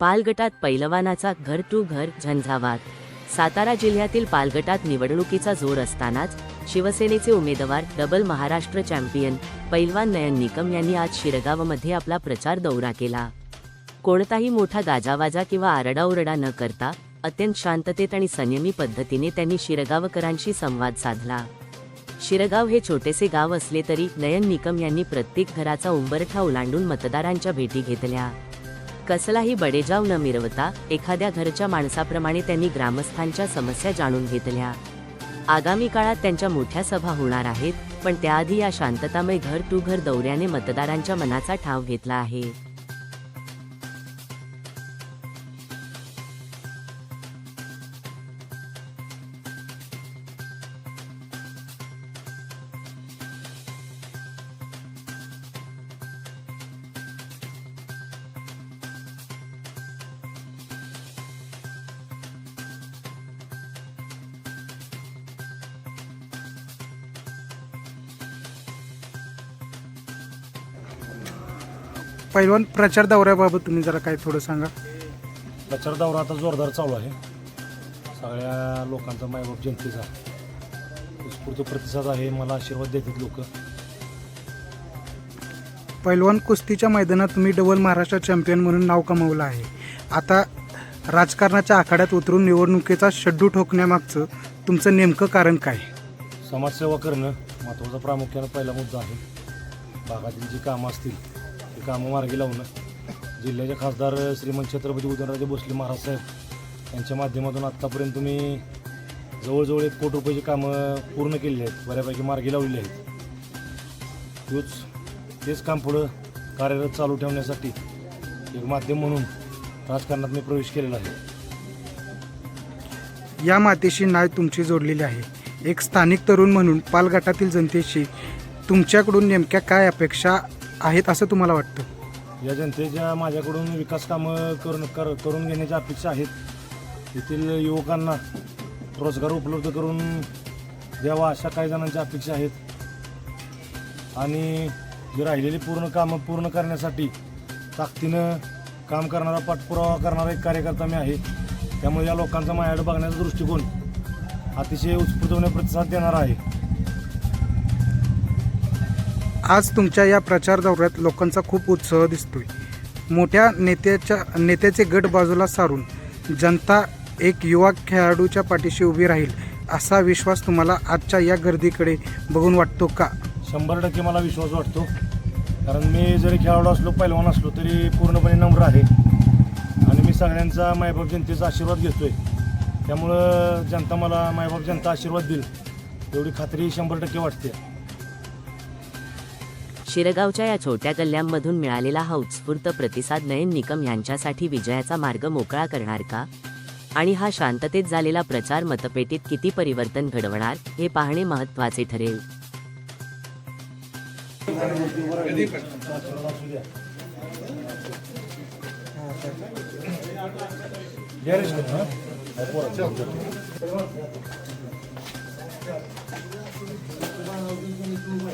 पालगटात पैलवानाचा घर टू घर झंझावात. सातारा जिल्ह्यातील पालगटात निवडणुकीचा जोर असतानाच शिवसेनेचे उमेदवार डबल महाराष्ट्र चॅम्पियन पैलवान नयन निकम यांनी आज शिरगावमध्ये आपला प्रचार दौरा केला. कोणताही मोठा गाजावाजा किंवा आरडाओरडा न करता अत्यंत शांततेत आणि संयमी पद्धतीने त्यांनी शिरगावकरांशी संवाद साधला. शिरगाव हे छोटेसे गाव असले तरी नयन निकम यांनी प्रत्येक घराचा उंबरठा ओलांडून मतदारांच्या भेटी घेतल्या. कसलाही बडेजाव न मिरवता एखाद्या घरच्या माणसाप्रमाणे त्यांनी ग्रामस्थांच्या समस्या जाणून घेतल्या. आगामी काळात त्यांच्या मोठ्या सभा होणार आहेत पण त्याआधी या शांततामय घर टू घर दौऱ्याने मतदारांच्या मनाचा ठाव घेतला आहे. पैलवान प्रचार दौऱ्याबाबत तुम्ही जरा काय थोडं सांगा. प्रचार दौरा आता जोरदार चालू आहे. सगळ्या लोकांचा मायबाप जनतेचा. उत्स्फूर्त प्रतिसाद आहे मला आशीर्वाद देतात लोक. पैलवान कुस्तीच्या मैदानात तुम्ही डबल महाराष्ट्र चॅम्पियन म्हणून नाव कमवलं आहे. आता राजकारणाच्या आखाड्यात उतरून निवडणुकीचा शड्डू ठोकण्यामागचं तुमचं नेमकं कारण काय? समाजसेवा करणं महत्त्वाचा प्रामुख्यानं पहिला मुद्दा आहे. भागातील जी कामं असतील कामं मार्गी लावणं जिल्ह्याचे खासदार श्रीमंत छत्रपती उदयनराजे भोसले महाराज साहेब यांच्या माध्यमातून आत्तापर्यंत तुम्ही जवळजवळ एक कोटी रुपयाची कामं पूर्ण केलेली आहेत. बऱ्यापैकी मार्गी लावलेली आहेत. तोच तेच काम पुढं कार्यरत चालू ठेवण्यासाठी एक माध्यम म्हणून राजकारणात मी प्रवेश केलेला आहे. या मातेशी नाय तुमची जोडलेली आहे. एक स्थानिक तरुण म्हणून पालघाटातील जनतेशी तुमच्याकडून नेमक्या काय अपेक्षा आहेत असं तुम्हाला वाटतं? या जनतेच्या माझ्याकडून विकास कामं करून कर करून घेण्याच्या अपेक्षा आहेत. येथील युवकांना रोजगार उपलब्ध करून द्यावा अशा काही जणांच्या अपेक्षा आहेत. आणि जे राहिलेली पूर्ण कामं पूर्ण करण्यासाठी ताकदीनं काम करणारा पाठपुरावा करणारा एक कार्यकर्ता मी आहे. त्यामुळे या लोकांचा माझ्याकडे बघण्याचा दृष्टिकोन अतिशय उत्स्फूर्तपणे प्रतिसाद देणारा आहे. आज तुमच्या या प्रचार दौऱ्यात लोकांचा खूप उत्साह दिसतोय. मोठ्या नेत्याच्या नेत्याचे गट बाजूला सारून जनता एक युवा खेळाडूच्या पाठीशी उभी राहील असा विश्वास तुम्हाला आजच्या या गर्दीकडे बघून वाटतो का? शंभर टक्के मला विश्वास वाटतो. कारण मी जरी खेळाडू असलो पैलवान असलो तरी पूर्णपणे नम्र आहे. आणि मी सगळ्यांचा मायबाप जनतेचा आशीर्वाद घेतोय. त्यामुळं जनता मला मायबाप जनता आशीर्वाद देईल. एवढी खात्री शंभर टक्के वाटते. शिरगावच्या या छोट्या गल्ल्यांमधून मिळालेला हा उत्स्फूर्त प्रतिसाद नयन निकम यांच्यासाठी विजयाचा मार्ग मोकळा करणार का? आणि हा शांततेत झालेला प्रचार मतपेटीत किती परिवर्तन घडवणार हे पाहणे महत्त्वाचे ठरेल. ఇప్పుడు